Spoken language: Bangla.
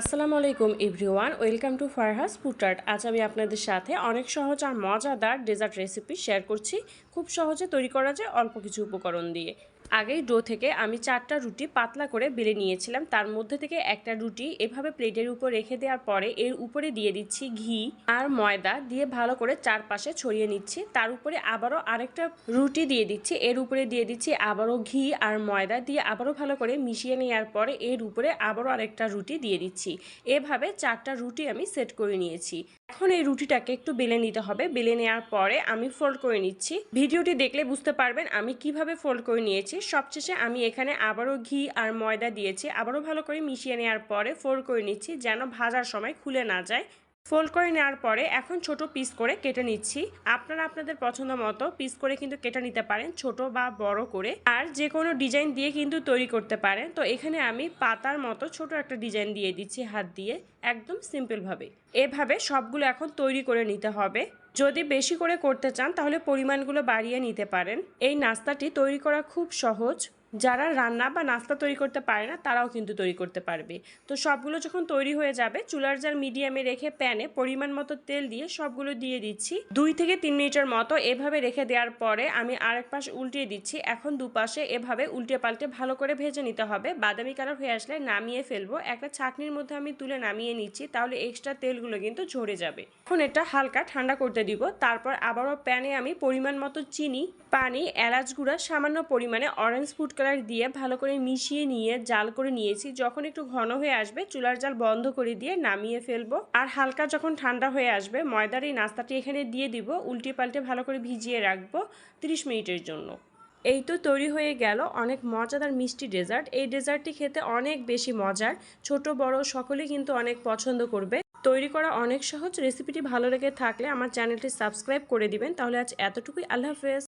আসসালামু আলাইকুম এভরিওয়ান, ওয়েলকাম টু ফারহাস ফুটার্ট আজ আমি আপনাদের সাথে অনেক সহজ আর মজাদার ডেজার্ট রেসিপি শেয়ার করছি। খুব সহজে তৈরি করা যায় অল্প কিছু উপকরণ দিয়ে। আগেই ডো থেকে আমি চারটা রুটি পাতলা করে বেলে নিয়েছিলাম। তার মধ্যে থেকে একটা রুটি এভাবে প্লেটের উপর রেখে দেওয়ার পরে এর উপরে দিয়ে দিচ্ছি ঘি আর ময়দা দিয়ে ভালো করে চারপাশে ছড়িয়ে নিচ্ছি। তার উপরে আবারও আরেকটা রুটি দিয়ে দিচ্ছি। এর উপরে দিয়ে দিচ্ছি আবারও ঘি আর ময়দা দিয়ে আবারও ভালো করে মিশিয়ে নেওয়ার পরে এর উপরে আবারও আরেকটা রুটি দিয়ে দিচ্ছি। এভাবে চারটা রুটি আমি সেট করে নিয়েছি। এখন এই রুটিটাকে একটু বেলে নিতে হবে। বেলে নেওয়ার পরে আমি ফোল্ড করে নিচ্ছি। ভিডিওটি দেখলে বুঝতে পারবেন আমি কীভাবে ফোল্ড করে নিয়েছি। সবশেষে আমি এখানে আবারও ঘি আর ময়দা দিয়েছি। আবারও ভালো করে মিশিয়ে নেওয়ার পরে ফোল্ড করে নিচ্ছি যেন ভাজার সময় খুলে না যায়। ফোল্ড করে নেওয়ার পরে এখন ছোট পিস করে কেটে নিচ্ছি। আপনারা আপনাদের পছন্দ মতো পিস করে কিন্তু কেটে নিতে পারেন, ছোট বা বড় করে। আর যে কোনো ডিজাইন দিয়ে কিন্তু তৈরি করতে পারেন। তো এখানে আমি পাতার মতো ছোট একটা ডিজাইন দিয়ে দিচ্ছি হাত দিয়ে, একদম সিম্পলভাবে এভাবে সবগুলো এখন তৈরি করে নিতে হবে। যদি বেশি করে করতে চান, তাহলে পরিমাণগুলো বাড়িয়ে নিতে পারেন। এই নাস্তাটি তৈরি করা খুব সহজ। যারা রান্না বা নাস্তা তৈরি করতে পারে না, তারাও কিন্তু তৈরি করতে পারবে। তো সবগুলো যখন তৈরি হয়ে যাবে, চুলার জার মিডিয়ামে রেখে প্যানে পরিমাণ মতো তেল দিয়ে সবগুলো দিয়ে দিচ্ছি। দুই থেকে তিন মিনিটের মতো এভাবে রেখে দেওয়ার পরে আমি আরেক পাশ উল্টিয়ে দিচ্ছি। এখন দুপাশে এভাবে উল্টে পাল্টে ভালো করে ভেজে নিতে হবে। বাদামি কালার হয়ে আসলে নামিয়ে ফেলব। একটা ছাকনির মধ্যে আমি তুলে নামিয়ে নিচ্ছি, তাহলে এক্সট্রা তেলগুলো কিন্তু ঝরে যাবে। এখন এটা হালকা ঠান্ডা করতে দিব। তারপর আবারও প্যানে আমি পরিমাণ মতো চিনি, পানি, এলাচ গুঁড়া, সামান্য পরিমাণে অরেঞ্জ ফুড কালার দিয়ে ভালো করে মিশিয়ে নিয়ে জাল করে নিয়েছি। যখন একটু ঘন হয়ে আসবে, চুলার জাল বন্ধ করে দিয়ে নামিয়ে ফেলব। আর হালকা যখন ঠান্ডা হয়ে আসবে, ময়দার এই নাস্তাটি এখানে দিয়ে দিব। উল্টে পাল্টে ভালো করে ভিজিয়ে রাখব 30 মিনিটের জন্য। এই তো তৈরি হয়ে গেল অনেক মজাদার মিষ্টি ডেজার্ট। এই ডেজার্টটি খেতে অনেক বেশি মজার। ছোট, বড় সকলে কিন্তু অনেক পছন্দ করবে। তৈরি করা অনেক সহজ। রেসিপিটি ভালো লেগে থাকলে আমার চ্যানেলটি সাবস্ক্রাইব করে দিবেন। তাহলে আজ এতটুকুই। আল্লাহ হাফেজ।